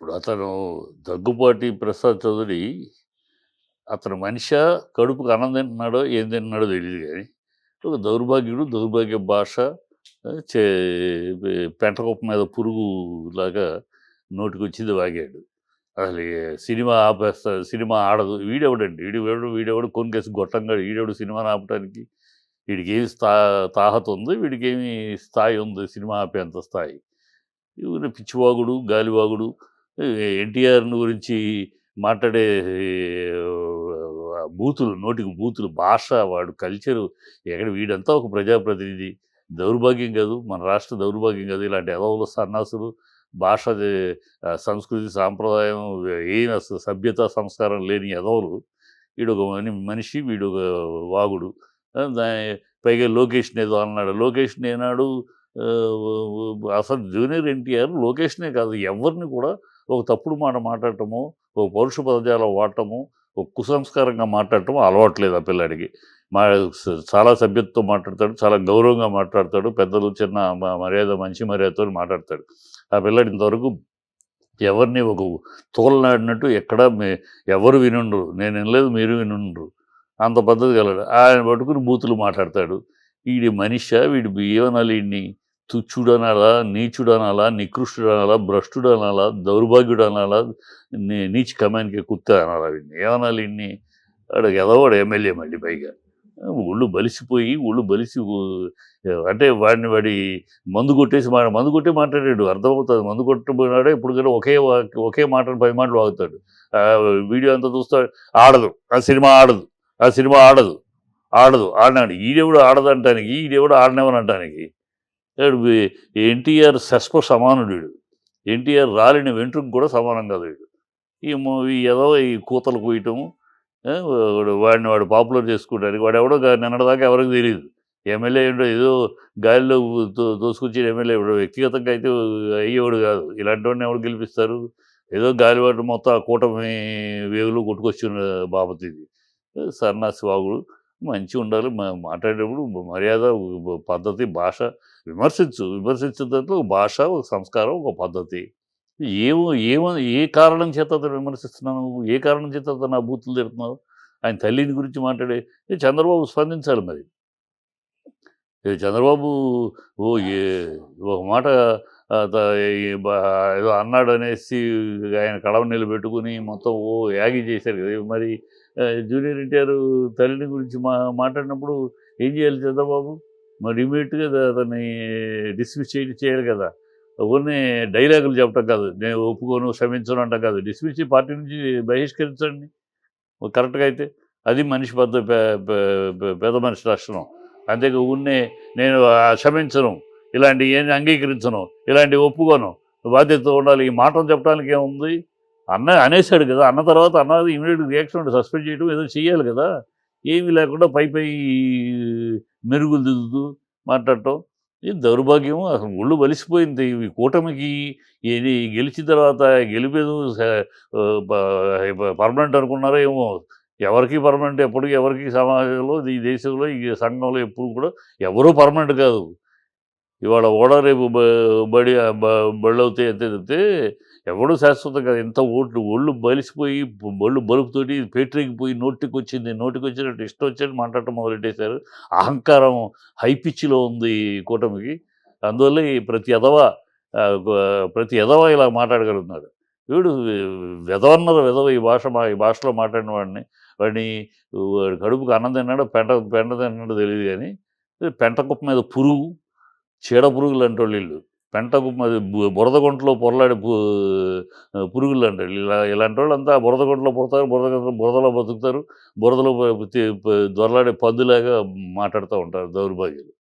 ఇప్పుడు అతను దగ్గుపాటి ప్రసాద్ చౌదరి అతను మనిషి కడుపుకి అన్నం తింటున్నాడో ఏం తింటున్నాడో తెలియదు కానీ ఒక దౌర్భాగ్యుడు దౌర్భాగ్య భాష చే పెంటకుప్ప మీద పురుగు లాగా నోటికొచ్చింది వాగాడు. అసలు సినిమా ఆపేస్తా సినిమా ఆడదు. వీడెవడండి? వీడెవడు? వీడెవడు కొనికేసి గొట్టంగా వీడెవడు సినిమాని ఆపడానికి? వీడికి ఏమి స్థా తాహత ఉంది? వీడికి ఏమి స్థాయి ఉంది? సినిమా ఆపేంత స్థాయి? ఇవి పిచ్చివాగుడు గాలివాగుడు ఎన్టీఆర్ గురించి మాట్లాడే బూతులు నోటికి బూతులు భాష వాడు కల్చరు ఎక్కడ వీడంతా ఒక ప్రజాప్రతినిధి. దౌర్భాగ్యం కాదు మన రాష్ట్ర దౌర్భాగ్యం కాదు. ఇలాంటి ఎదవులు సన్నాసులు భాష సంస్కృతి సాంప్రదాయం ఏం అసలు సభ్యత సంస్కారం లేని ఎదవులు వీడు ఒక మనిషి వీడు ఒక వాగుడు. పైగా లోకేష్ని ఏదో అన్నాడు. లోకేష్ని ఏనాడు అసలు జూనియర్ ఎన్టీఆర్ లోకేష్నే కాదు ఎవరిని కూడా ఒక తప్పుడు మాట మాట్లాడటము ఒక పౌరుష పదజాలం వాడటము ఒక కుసంస్కారంగా మాట్లాడటం అలవాట్లేదు ఆ పిల్లాడికి. మా చాలా సభ్యతతో మాట్లాడతాడు చాలా గౌరవంగా మాట్లాడతాడు పెద్దలు చిన్న మ- మర్యాద మంచి మర్యాదతో మాట్లాడతాడు. ఆ పిల్లాడి ఇంతవరకు ఎవరిని ఒక తోలనాడినట్టు ఎక్కడ ఎవరు వినుండ్రు నేను వినలేదు మీరు వినుండ్రు అంత పద్ధతి కలడు ఆయన పట్టుకుని బూతులు మాట్లాడతాడు. వీడి మనిష వీడి ఏమనాలి వీడిని తుచ్చుడనాలా నీచుడనాలా నీచుడు అనాలా దౌర్భాగ్యుడనాలా భ్రష్టుడు అనాలా నీ- నీచ్ కమాన్కి కుత్త అనాలా వీడిని. ఏమనాలి ఇన్ని అక్కడ ఎదవాడు ఎమ్మెల్యే మళ్ళీ పైగా. ఒళ్ళు బలిసిపోయి ఒళ్ళు బలిసి అంటే వాడిని వాడి మందు కొట్టేసి మా మందు కొట్టి మాట్లాడాడు. అర్థమవుతుంది. మందు కొట్టబోయినాడే ఇప్పుడు కూడా ఒకే ఒకే మాట పది మాటలు వాగుతాడు. వీడియో అంతా చూస్తాడు ఆడదు. ఆ సినిమా ఆడదు. ఆ సినిమా ఆడదు. ఆడదు. ఆడినాడు. ఈడెవడు ఆడదంటానికి ఈడెవడు ఆడనేవని అంటానికి ఎన్టీఆర్ శస్ప సమానుడు వీడు. ఎన్టీఆర్ రాలిన వెంట్రుకు కూడా సమానం కాదు వీడు. ఈ ఈ ఏదో ఈ కూతలు కూయటము వాడు వాడిని వాడు పాపులర్ చేసుకుంటానికి వాడు ఎవడో నిన్నటిదాకా ఎవరికి తెలియదు ఎమ్మెల్యే ఏంటో ఏదో గాలిలో తోసుకొచ్చిన ఎమ్మెల్యే ఇప్పుడు వ్యక్తిగతంగా అయితే అయ్యేవాడు కాదు. ఇలాంటి వాడిని ఎవరు గెలిపిస్తారు? ఏదో గాలివాడు మొత్తం ఆ కూటమి వేగులు కొట్టుకొచ్చిన బాపతి ఇది సన్నాసి వాగుడు మంచి ఉండాలి మాట్లాడేటప్పుడు మర్యాద పద్ధతి భాష విమర్శించు. విమర్శించిన దాంట్లో ఒక భాష ఒక సంస్కారం ఒక పద్ధతి. ఏమో ఏమో ఏ కారణం చేత అతను విమర్శిస్తున్నాను ఏ కారణం చేత అతను ఆ బూతులు తిడుతున్నావు? ఆయన తల్లిని గురించి మాట్లాడే చంద్రబాబు స్పందించాలి మరి. చంద్రబాబు ఓ ఏ ఒక మాట ఏదో అన్నాడు అనేసి ఆయన కడవ నిలబెట్టుకుని మొత్తం ఓ యాగి చేశారు కదా. మరి జూనియర్ ఎన్టీఆర్ తల్లిని గురించి మా మాట్లాడినప్పుడు ఏం చేయాలి చంద్రబాబు? మరి ఇమీడియట్గా అతన్ని డిస్మిస్ చేయ చేయాలి కదా. ఓన్లీ డైలాగులు చెప్పడం కాదు. నేను ఒప్పుకోను క్షమించను అంటాం కాదు. డిస్మిస్ చేసి పార్టీ నుంచి బహిష్కరించండి. కరెక్ట్గా అయితే అది మనిషి పెద్ద పెద్ద మనిషి లక్షణం. అంతేగా ఉన్నే నేను క్షమించను. ఇలాంటి ఏం అంగీకరించను ఇలాంటివి ఒప్పుకోను. బాధ్యతతో ఉండాలి. ఈ మాటలు చెప్పడానికి ఏముంది? అన్న అనేసాడు కదా అన్న తర్వాత అన్నది ఇమీడియట్ రియాక్షన్ ఉంటే సస్పెండ్ చేయడం ఏదో చేయాలి కదా. ఏమీ లేకుండా పై పై మెరుగులు దిద్దుతూ మాట్లాడటం. ఇది దౌర్భాగ్యం అసలు ఒళ్ళు బలిసిపోయింది ఈ కూటమికి ఏది గెలిచిన తర్వాత గెలిపేదు పర్మనెంట్ అనుకున్నారో ఏమో. ఎవరికి పర్మనెంట్ ఎప్పుడు ఎవరికి సమాజంలో ఈ దేశంలో ఈ సంఘంలో ఎప్పుడు కూడా ఎవరూ పర్మనెంట్ కాదు. ఇవాళ ఓడ రేపు బడి బళ్ళవుతాయి అంతే తప్పితే ఎవడు శాశ్వతం కాదు. ఎంత ఓట్లు ఒళ్ళు బలిసిపోయి ఒళ్ళు బలుపుతోటి పేటరీకి నోటికి వచ్చింది నోటికి వచ్చినట్టు ఇష్టం వచ్చినట్టు మాట్లాడటం మొదలెట్టేశారు. అహంకారం హై పిచ్చిలో ఉంది ఈ కూటమికి. అందువల్ల ఈ ప్రతి ఎదవ ప్రతి ఎదవ ఇలా మాట్లాడగలుగుతున్నాడు. వీడు వెదవన్నర వెదవ ఈ భాష మా ఈ భాషలో మాట్లాడిన వాడిని వాడిని వాడి కడుపుకి అన్నం తిన్నాడు పెంట పెంట తిన్నాడో తెలియదు కానీ పెంట కుప్ప మీద పురుగు చీడ పురుగులు అంటే వీళ్ళు. పెంట కుప్ప బు- పొరలాడే పురుగులు అంటారు ఇలా ఇలాంటి వాళ్ళు అంతా బురద పుడతారు బురద బురదలో బతుకుతారు. బురదలో దొరలాడే పందులాగా మాట్లాడుతూ ఉంటారు దౌర్భాగ్యులు.